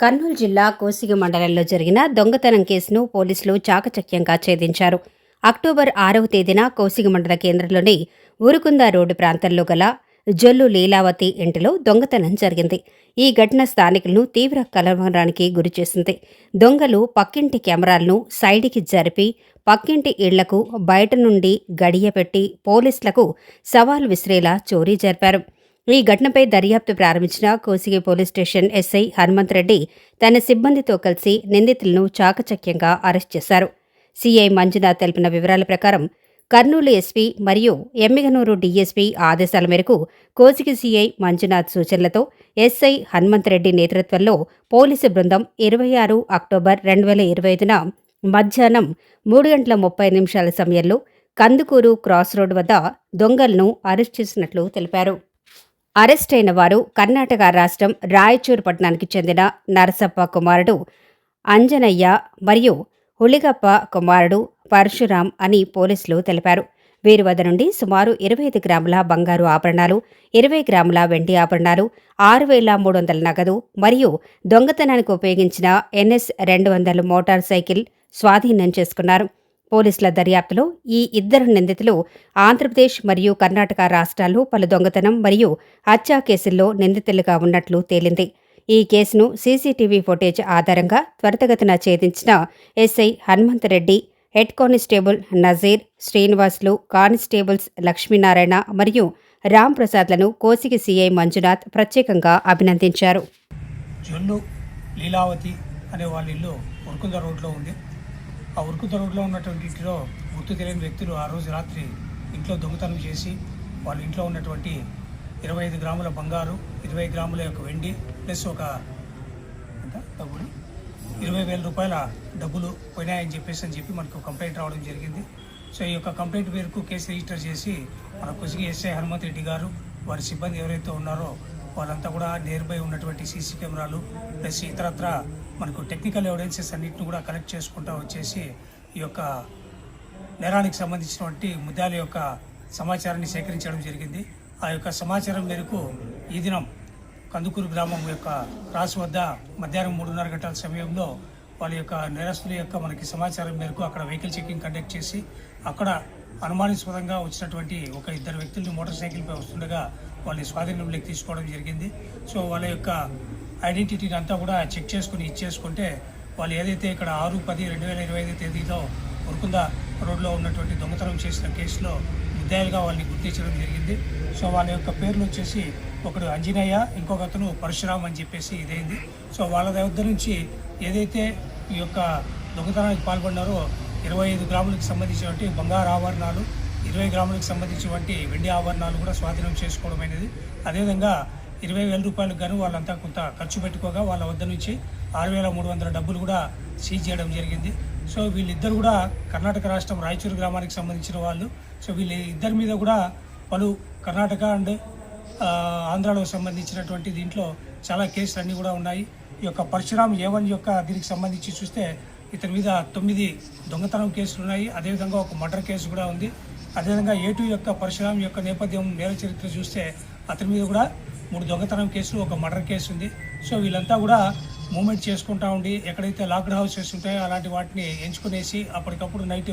కర్నూలు జిల్లా కోసిగి మండలంలో జరిగిన దొంగతనం కేసును పోలీసులు చాకచక్యంగా ఛేదించారు. అక్టోబర్ ఆరవ తేదీన కోసిగి మండల కేంద్రంలోని ఉరుకుంద రోడ్డు ప్రాంతంలో గల జొల్లు లీలావతి ఇంటిలో దొంగతనం జరిగింది. ఈ ఘటన స్థానికులను తీవ్ర కలవరానికి గురిచేసింది. దొంగలు పక్కింటి కెమెరాలను సైడ్కి జరిపి పక్కింటి ఇళ్ళకు బయట నుండి గడియపెట్టి పోలీసులకు సవాల్ విసిరేలా చోరీ జరిపారు. ఈ ఘటనపై దర్యాప్తు ప్రారంభించిన Kosigi police station SI Hanumanth Reddy తన సిబ్బందితో కలిసి నిందితులను చాకచక్యంగా అరెస్ట్ చేశారు. సీఐ మంజునాథ్ తెలిపిన వివరాల ప్రకారం కర్నూలు ఎస్పీ మరియు ఎమ్మిగనూరు డీఎస్పీ ఆదేశాల మేరకు కోసిగి సీఐ మంజునాథ్ సూచనలతో ఎస్ఐ హనుమంత్ రెడ్డి నేతృత్వంలో పోలీసు బృందం ఇరవై ఆరు అక్టోబర్ రెండు వేల ఇరవై ఐదున మధ్యాహ్నం మూడు గంటల ముప్పై నిమిషాల సమయంలో కందుకూరు క్రాస్ రోడ్ వద్ద దొంగలను అరెస్ట్ చేసినట్లు తెలిపారు. అరెస్ట్ అయిన వారు కర్ణాటక రాష్ట్రం రాయచూరు పట్టణానికి చెందిన నరసప్ప కుమారుడు అంజనయ్య మరియు హులిగప్ప కుమారుడు పరశురాం అని పోలీసులు తెలిపారు. వీరి వద్ద నుండి సుమారు ఇరవై ఐదు గ్రాముల బంగారు ఆభరణాలు ఇరవై గ్రాముల వెండి ఆభరణాలు ఆరు వేల మూడు వందల నగదు మరియు దొంగతనానికి ఉపయోగించిన ఎన్ఎస్ రెండు వందల మోటార్ సైకిల్ స్వాధీనం చేసుకున్నారు. పోలీసుల దర్యాప్తులో ఈ ఇద్దరు నిందితులు ఆంధ్రప్రదేశ్ మరియు కర్ణాటక రాష్ట్రాల్లో పలు దొంగతనం మరియు హత్యా కేసుల్లో నిందితులుగా ఉన్నట్లు తేలింది. ఈ కేసును సీసీటీవీ ఫుటేజ్ ఆధారంగా త్వరితగతిన ఛేదించిన SI Hanumanth Reddy head constable Nazeer Srinivasulu constables Lakshminarayana మరియు రామ్ ప్రసాద్లను కోసిగి సీఐ మంజునాథ్ ప్రత్యేకంగా అభినందించారు. జొన్ను లీలావతి అనే వాళ్ళ ఇల్లు ఉరుకుంద రోడ్లో ఉంది. ఆ ఉరుకుత రోడ్లో ఉన్నటువంటి ఇంటిలో గుర్తు తెలియని వ్యక్తులు ఆ రోజు రాత్రి ఇంట్లో దొంగతనం చేసి వాళ్ళ ఇంట్లో ఉన్నటువంటి ఇరవై ఐదు గ్రాముల బంగారు ఇరవై గ్రాముల యొక్క వెండి ప్లస్ ఒక డబ్బులు? ఇరవై వేల రూపాయల డబ్బులు పోయినాయని చెప్పేసి అని చెప్పి మనకు కంప్లైంట్ రావడం జరిగింది. సో ఈ యొక్క కంప్లైంట్ మేరకు కేసు రిజిస్టర్ చేసి మన కొసిగి ఎస్ఐ హనుమంత్ రెడ్డి గారు వారి సిబ్బంది ఎవరైతే ఉన్నారో వాళ్ళంతా కూడా నియర్ బై ఉన్నటువంటి సీసీ కెమెరాలు ప్లస్ ఇతరత్ర మనకు టెక్నికల్ ఎవిడెన్సెస్ అన్నింటిని కూడా కలెక్ట్ చేసుకుంటూ వచ్చేసి ఈ యొక్క నేరానికి సంబంధించినటువంటి ముద్దాల యొక్క సమాచారాన్ని సేకరించడం జరిగింది. ఆ యొక్క సమాచారం మేరకు ఈ దినం కందుకూరు గ్రామం యొక్క క్రాస్ వద్ద మధ్యాహ్నం మూడున్నర గంటల సమయంలో వాళ్ళ యొక్క నేరస్తుల యొక్క మనకి సమాచారం మేరకు అక్కడ వెహికల్ చెకింగ్ కండక్ట్ చేసి అక్కడ అనుమానాస్పదంగా వచ్చినటువంటి ఒక ఇద్దరు వ్యక్తులు మోటార్ సైకిల్పై వస్తుండగా వాళ్ళని స్వాధీనంలోకి తీసుకోవడం జరిగింది. సో వాళ్ళ యొక్క ఐడెంటిటీని అంతా కూడా చెక్ చేసుకుని ఇచ్చేసుకుంటే వాళ్ళు ఏదైతే ఇక్కడ ఆరు పది రెండు వేల ఇరవై ఐదు తేదీలో ఉరుకుంద రోడ్లో ఉన్నటువంటి దొంగతనం చేసిన కేసులో ముద్దాయిలుగా వాళ్ళని గుర్తించడం జరిగింది. సో వాళ్ళ యొక్క పేర్లు వచ్చేసి ఒకడు అంజనయ్య ఇంకొక అతను పరశురామ్ అని చెప్పేసి ఇదైంది. సో వాళ్ళ దగ్గర నుంచి ఏదైతే ఈ యొక్క దొంగతనానికి పాల్గొన్నారో ఇరవై ఐదు గ్రాములకు సంబంధించినటువంటి బంగారు ఆభరణాలు ఇరవై గ్రాములకు సంబంధించినటువంటి వెండి ఆభరణాలు కూడా స్వాధీనం చేసుకోవడం అనేది అదేవిధంగా ఇరవై వేల రూపాయలకు గాను వాళ్ళంతా కొంత ఖర్చు పెట్టుకోగా వాళ్ళ వద్ద నుంచి ఆరు వేల మూడు వందల డబ్బులు కూడా సీజ్ చేయడం జరిగింది. సో వీళ్ళిద్దరు కూడా కర్ణాటక రాష్ట్రం రాయచూరు గ్రామానికి సంబంధించిన వాళ్ళు. సో వీళ్ళ ఇద్దరి మీద కూడా పలు కర్ణాటక అండ్ ఆ, ఆంధ్రాలో సంబంధించినటువంటి దీంట్లో చాలా కేసులు అన్నీ కూడా ఉన్నాయి. ఈ యొక్క పరశురామ్ ఏవన్ యొక్క దీనికి సంబంధించి చూస్తే ఇతని మీద తొమ్మిది దొంగతనం కేసులు ఉన్నాయి. అదేవిధంగా ఒక మర్డర్ కేసు కూడా ఉంది. అదేవిధంగా ఏటు యొక్క పరశురామ్ యొక్క నేపథ్యం నేర చరిత్ర చూస్తే అతని మీద కూడా మూడు దొంగతనం కేసులు ఒక మర్డర్ కేసు ఉంది. సో వీళ్ళంతా కూడా మూమెంట్ చేసుకుంటా ఉండి ఎక్కడైతే లాక్డ్ హౌసెస్ ఉంటాయో అలాంటి వాటిని ఎంచుకునేసి అప్పటికప్పుడు నైట్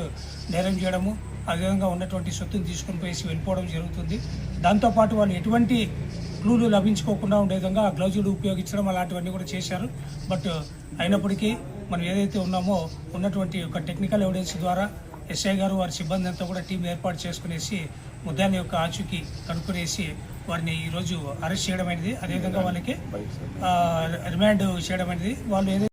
నేరం చేయడము అదేవిధంగా ఉన్నటువంటి సొత్తుని తీసుకొని పోయేసి వెళ్ళిపోవడం జరుగుతుంది. దాంతోపాటు వాళ్ళు ఎటువంటి క్లూలు లభించుకోకుండా ఉండే విధంగా గ్లౌజులు ఉపయోగించడం అలాంటివన్నీ కూడా చేశారు. బట్ అయినప్పటికీ మనం ఏదైతే ఉన్నామో ఉన్నటువంటి ఒక టెక్నికల్ ఎవిడెన్స్ ద్వారా ఎస్ఐ గారు వారి సిబ్బంది అంతా కూడా టీం ఏర్పాటు చేసుకునేసి ముద్దాని యొక్క ఆచూకీ కనుక్కునేసి వారిని ఈరోజు అరెస్ట్ చేయడం అనేది అదేవిధంగా వాళ్ళకి రిమాండ్ చేయడం అనేది వాళ్ళు ఏదైతే